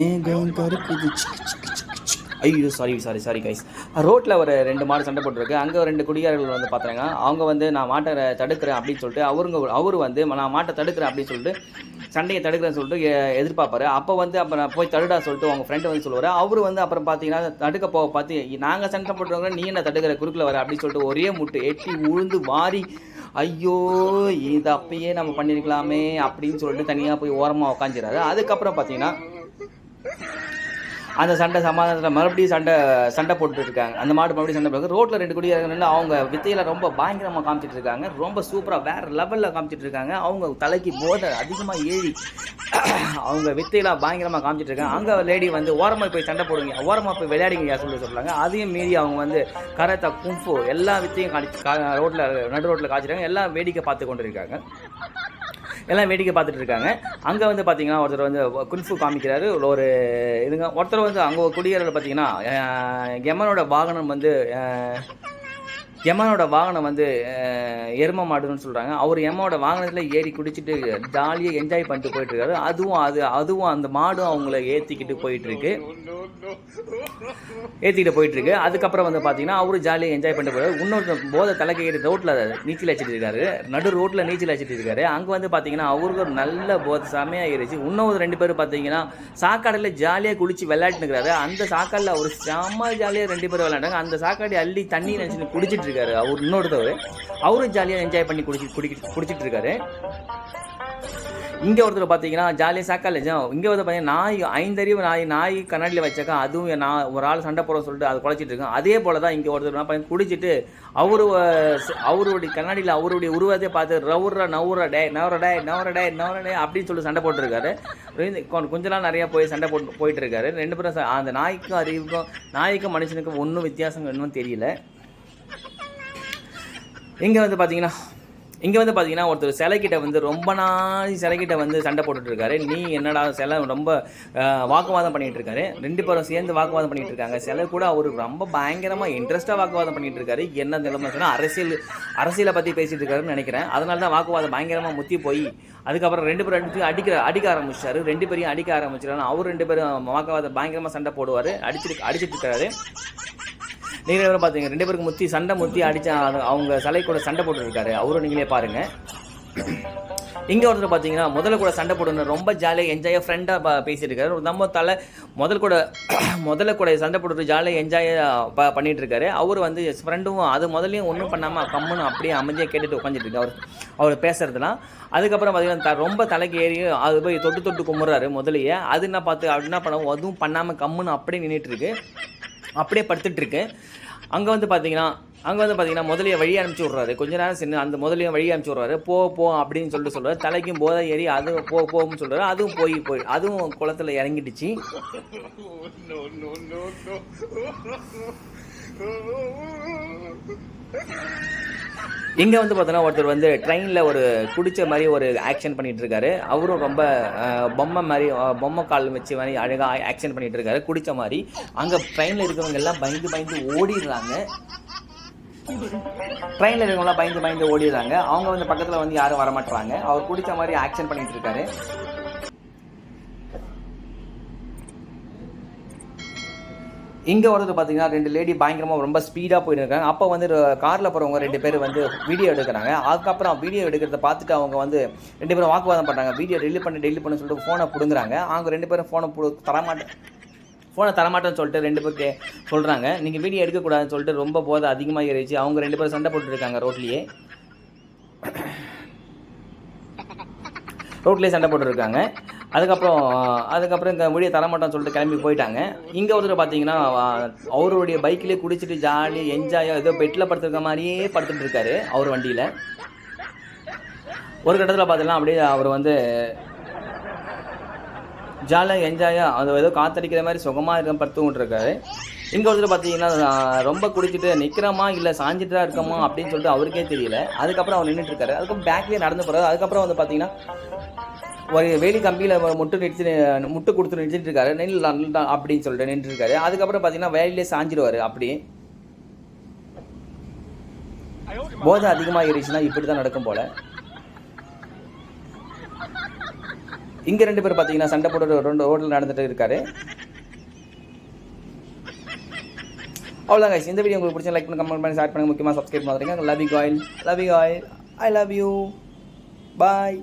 மேகம் கருக்குது ஐயோ sorry sorry sorry guys ரோட்டில் ஒரு ரெண்டு மாடு சண்டை போட்டுருக்கு. அங்கே ரெண்டு குடியார்கள் வந்து பார்த்தாங்க அவங்க வந்து நான் மாட்டை தடுக்கிறேன் அப்படின்னு சொல்லிட்டு அவருங்க அவர் வந்து நான் மாட்டை தடுக்கிறேன் அப்படின்னு சொல்லிட்டு சண்டையை தடுக்கிறேன்னு சொல்லிட்டு எ- எதிர்பார்ப்பாரு. அப்போ வந்து அப்போ நான் போய் தடுடா சொல்லிட்டு அவங்க ஃப்ரெண்டு வந்து சொல்லுவார். அவர் வந்து அப்புறம் பார்த்தீங்கன்னா தடுக்க போக பார்த்து நாங்கள் சண்டை போட்டுருவாங்க நீ என்ன தடுக்கிற? குறுக்கில் வர அப்படின்னு சொல்லிட்டு ஒரே முட்டு எட்டி உழுந்து வாரி ஐயோ இது அப்பயே நம்ம பண்ணியிருக்கலாமே அப்படின்னு சொல்லிட்டு தனியாக போய் ஓரமாக உட்காந்துறாரு அதுக்கப்புறம் பார்த்தீங்கன்னா அந்த சண்டை சமாதானத்தில் மறுபடியும் சண்டை சண்டை போட்டுட்டு இருக்காங்க அந்த மாடு மறுபடியும் சண்டை போட்டு ரோட்டில் ரெண்டு குடியாரங்க அவங்க வித்தையில ரொம்ப பயங்கரமாக காமிச்சிட்டு இருக்காங்க ரொம்ப சூப்பராக வேற லெவலில் காமிச்சிட்டு இருக்காங்க அவங்க தலைக்கு போதை அதிகமாக ஏறி அவங்க வித்தையெல்லாம் பயங்கரமாக காமிச்சிட்டு இருக்காங்க அங்கே லேடி வந்து ஓரமாக போய் சண்டை போடுங்க ஓரமாக போய் விளையாடுங்க சொல்லி சொல்கிறாங்க அதையும் மீறி அவங்க வந்து கரத்தா கும்ஃபு எல்லா வித்தையும் காணி ரோட்டில் நடு ரோட்டில் காய்ச்சிருக்காங்க எல்லாம் வேடிக்கை பார்த்து கொண்டு இருக்காங்க எல்லாம் வேடிக்கை பார்த்துட்டு இருக்காங்க. அங்கே வந்து பார்த்தீங்கன்னா ஒருத்தர் வந்து குன்ஃபு காமிக்கிறாரு. ஒரு இதுங்க ஒருத்தர் வந்து அங்கே குடியேறல பார்த்தீங்கன்னா அஹ், வாகனம் வந்து யமனோட வாகனம் வந்து எரும மாடுன்னு சொல்கிறாங்க அவர் யமனோட வாகனத்தில் ஏறி குடிச்சிட்டு ஜாலியாக என்ஜாய் பண்ணிட்டு போயிட்டு இருக்காரு அதுவும் அது அதுவும் அந்த மாடும் அவங்கள ஏற்றிக்கிட்டு போயிட்டு இருக்கு ஏற்றிக்கிட்டு போயிட்டு இருக்கு அதுக்கப்புறம் வந்து பார்த்தீங்கன்னா அவரு ஜாலியாக என்ஜாய் பண்ணிட்டு போறாரு இன்னொரு போதை தலைக்கையிட்டு ரோட்டில் நீச்சல் அடிச்சிட்டு இருக்காரு. நடு ரோட்டில் நீச்சல் அடிச்சிட்டு இருக்காரு. அங்கே வந்து பார்த்தீங்கன்னா அவருக்கு ஒரு நல்ல போதை செமையாக இருந்துச்சு இன்னொரு ரெண்டு பேரும் பார்த்தீங்கன்னா சாக்காடில் ஜாலியாக குளிச்சு விளையாட்டுனுக்கிறாரு அந்த சாக்காடில் அவர் செம்ம ஜாலியாக ரெண்டு பேரும் விளையாண்டாங்க அந்த சாக்காடி அள்ளி தண்ணி நினச்சி குடிச்சிட்டு இருக்காரு அவர் இன்னொருத்தவர். அவரும் ஜாலியாக என்ஜாய் பண்ணி குடிச்சு குடிக்கிட்டு குடிச்சிட்டு இருக்காரு. இங்கே ஒருத்தர் பார்த்தீங்கன்னா ஜாலியாக சாக்கால இங்கே வந்து பார்த்தீங்கன்னா நாய் ஐந்தறிவு நாய் நாய் கண்ணாடியில் வச்சாக்கா அதுவும் நான் ஒரு ஆள் சண்டை போட சொல்லிட்டு அது குழச்சிட்டு இருக்கேன் அதே போல தான் இங்கே ஒருத்தர் நான் குடிச்சிட்டு அவரு அவருடைய கண்ணாடியில் அவருடைய உருவத்தை பார்த்து ரவுற நவுற டே நவர டே நவர டே நவர டே அப்படின்னு சொல்லி சண்டை போட்டுருக்காரு. இந்த கொஞ்ச நாள் நிறையா போய் சண்டை போட்டு போயிட்டு இருக்காரு. ரெண்டு பேரும் அந்த நாய்க்கும் அறிவுக்கும் நாய்க்கும் மனுஷனுக்கும் ஒன்றும் வித்தியாசம் இன்னும் தெரியல. இங்கே வந்து பார்த்தீங்கன்னா இங்கே வந்து பார்த்தீங்கன்னா ஒருத்தர் சிலைக்கிட்ட வந்து ரொம்ப நாள் சிலைக்கிட்ட வந்து சண்டை போட்டுட்ருக்காரு. நீ என்னடா சிலை ரொம்ப வாக்குவாதம் பண்ணிகிட்ருக்காரு ரெண்டு பேரும் சேர்ந்து வாக்குவாதம் பண்ணிகிட்டு இருக்காங்க சிலை கூட அவர் ரொம்ப பயங்கரமாக இன்ட்ரெஸ்ட்டாக வாக்குவாதம் பண்ணிகிட்டு இருக்காரு என்ன நிலைமை சொன்னால் அரசியல் அரசியலை பற்றி பேசிகிட்டு இருக்காருன்னு நினைக்கிறேன். அதனால தான் வாக்குவாதம் பயங்கரமாக முத்தி போய் அதுக்கப்புறம் ரெண்டு பேரும் ரெண்டு பேரும் அடிக்கிற அடிக்க ஆரம்பிச்சாரு. ரெண்டு பேரையும் அடிக்க ஆரம்பிச்சிட்டாரு. அவர் ரெண்டு பேரும் வாக்குவாதம் பயங்கரமாக சண்டை போடுவார். அடிச்சிட்டு அடிச்சிட்டு இருக்காரு நீங்களே வேற பார்த்தீங்க ரெண்டு பேருக்கு முத்தி சண்டை முத்தி அடிச்சா அவங்க சிலை கூட சண்டை போட்டுருக்காரு. அவரும் நீங்களே பாருங்கள் இங்கே ஒருத்தர் பார்த்தீங்கன்னா முதல்ல கூட சண்டை போடணும். ரொம்ப ஜாலியாக என்ஜாயாக ஃப்ரெண்டாக பேசிட்டு இருக்காரு நம்ம தலை முதல் கூட முதல்ல கூட சண்டை போட்டு ஜாலியாக என்ஜாயாக பண்ணிட்டு இருக்காரு அவர் வந்து ஃப்ரெண்டும் அது முதல்லையும் ஒன்றும் பண்ணாமல் கம்முன்னு அப்படியே அமைதியாக கேட்டுட்டு உட்காந்துட்டு இருக்கு அவர் அவர் பேசுறதுலாம் அதுக்கப்புறம் பார்த்தீங்கன்னா த- ரொம்ப தலைக்கு ஏறி அது போய் தொட்டு தொட்டு கும்பிட்றாரு முதலையே அது என்ன பார்த்து அது என்ன பண்ண அதுவும் பண்ணாமல் கம்முன்னு அப்படியே நின்றுட்டு இருக்கு அப்படியே படுத்துட்டு இருக்கு அங்கே வந்து பார்த்தீங்கன்னா அங்கே வந்து பார்த்தீங்கன்னா முதலிய வழி அனுப்பிச்சி விட்றாரு. கொஞ்ச நேரம் சின்ன அந்த முதலையும் வழி அனுப்பிச்சி விட்றாரு. போ போ அப்படின்னு சொல்லிட்டு சொல்றாரு. தலைக்கும் போதை ஏறி அது போ போகும்னு சொல்கிறாரு அதுவும் போய் போய் அதுவும் குளத்துல இறங்கிடுச்சு. இங்கே வந்து பார்த்தோன்னா ஒருத்தர் வந்து ட்ரெயினில் ஒரு குடிச்ச மாதிரி ஒரு ஆக்ஷன் பண்ணிகிட்டு இருக்காரு அவரும் ரொம்ப பொம்மை மாதிரி பொம்மை கால் வச்சு மாதிரி அழகாக ஆக்ஷன் பண்ணிகிட்டு இருக்காரு குடித்த மாதிரி. அங்கே ட்ரெயினில் இருக்கிறவங்க எல்லாம் பயந்து பயந்து ஓடிடுறாங்க. ட்ரெயினில் இருக்கிறவங்களாம் பயந்து பயந்து ஓடிடுறாங்க. அவங்க வந்து பக்கத்தில் வந்து யாரும் வரமாட்டுறாங்க அவர் குடிச்ச மாதிரி ஆக்ஷன் பண்ணிகிட்டு இருக்காரு இங்கே ஒருத்தர் பார்த்தீங்கன்னா ரெண்டு லேடி பயங்கரமாக ரொம்ப ஸ்பீடாக போயிட்டு இருக்காங்க அப்போ வந்து காரில் போகிறவங்க ரெண்டு பேர் வந்து வீடியோ எடுக்கிறாங்க. அதுக்கப்புறம் வீடியோ எடுக்கிறத பார்த்துட்டு அவங்க வந்து ரெண்டு பேரும் வாக்குவாதம் பண்ணுறாங்க வீடியோ டெலிட் பண்ணி டெலிட் பண்ண சொல்லிட்டு ஃபோனை பிடுங்குறாங்க. அவங்க ரெண்டு பேரும் ஃபோனை புடு தரமாட்டேன் ஃபோனை தரமாட்டேன்னு சொல்லிட்டு ரெண்டு பேருக்கு சொல்கிறாங்க நீங்கள் வீடியோ எடுக்கக்கூடாதுன்னு சொல்லிட்டு ரொம்ப போதை அதிகமாக ஏறிச்சு அவங்க ரெண்டு பேரும் சண்டை போட்டுருக்காங்க ரோட்லேயே. ரோட்லேயே சண்டை போட்டுருக்காங்க அதுக்கப்புறம் அதுக்கப்புறம் இந்த மொழியை தரமாட்டோம்னு சொல்லிட்டு கிளம்பி போயிட்டாங்க. இங்கே ஒருத்தர் பார்த்தீங்கன்னா அவருடைய பைக்லேயே குடிச்சிட்டு ஜாலியாக என்ஜாயாக ஏதோ பெட்டில் படுத்துருக்க மாதிரியே படுத்துட்டு இருக்காரு அவர் வண்டியில். ஒரு கட்டத்தில் பார்த்தீங்கன்னா அப்படியே அவர் வந்து ஜாலியாக என்ஜாயாக அது ஏதோ காத்தடிக்கிற மாதிரி சுகமாக இருக்க படுத்துக்கிட்டு இருக்காரு. இங்கே ஒருத்தர் பார்த்தீங்கன்னா ரொம்ப குடிச்சிட்டு நிற்கிறோமா இல்லை சாஞ்சிட்டு தான் இருக்கோமா அப்படின்னு சொல்லிட்டு அவருக்கே தெரியல. அதுக்கப்புறம் அவர் நின்றுட்டு இருக்காரு. அதுக்கப்புறம் பேக்லேயே நடந்து போகிறாரு அதுக்கப்புறம் வந்து பார்த்தீங்கன்னா ஒரு வேலி கம்பியில் முட்டு நிறுத்தி முட்டு கொடுத்து நிறுத்திட்டு இருக்காரு நின்று அப்படின்னு சொல்லிட்டு நின்றுட்டு இருக்காரு அதுக்கப்புறம் பார்த்தீங்கன்னா வேலையிலே சாஞ்சிடுவார் அப்படி. போதை அதிகமாக ஏறிச்சுன்னா இப்படி தான் நடக்கும் போல. இங்கே ரெண்டு பேர் பார்த்தீங்கன்னா சண்டை போட்டு ரெண்டு ரோட்டில் நடந்துட்டு இருக்காரு. அவ்வளோதான் இந்த வீடியோ உங்களுக்கு பிடிச்ச லைக் பண்ணி கமெண்ட் பண்ணி ஷேர் பண்ணுங்க. முக்கியமாக சப்ஸ்கிரைப் பண்ணுறீங்க love you oil love you oil I love you bye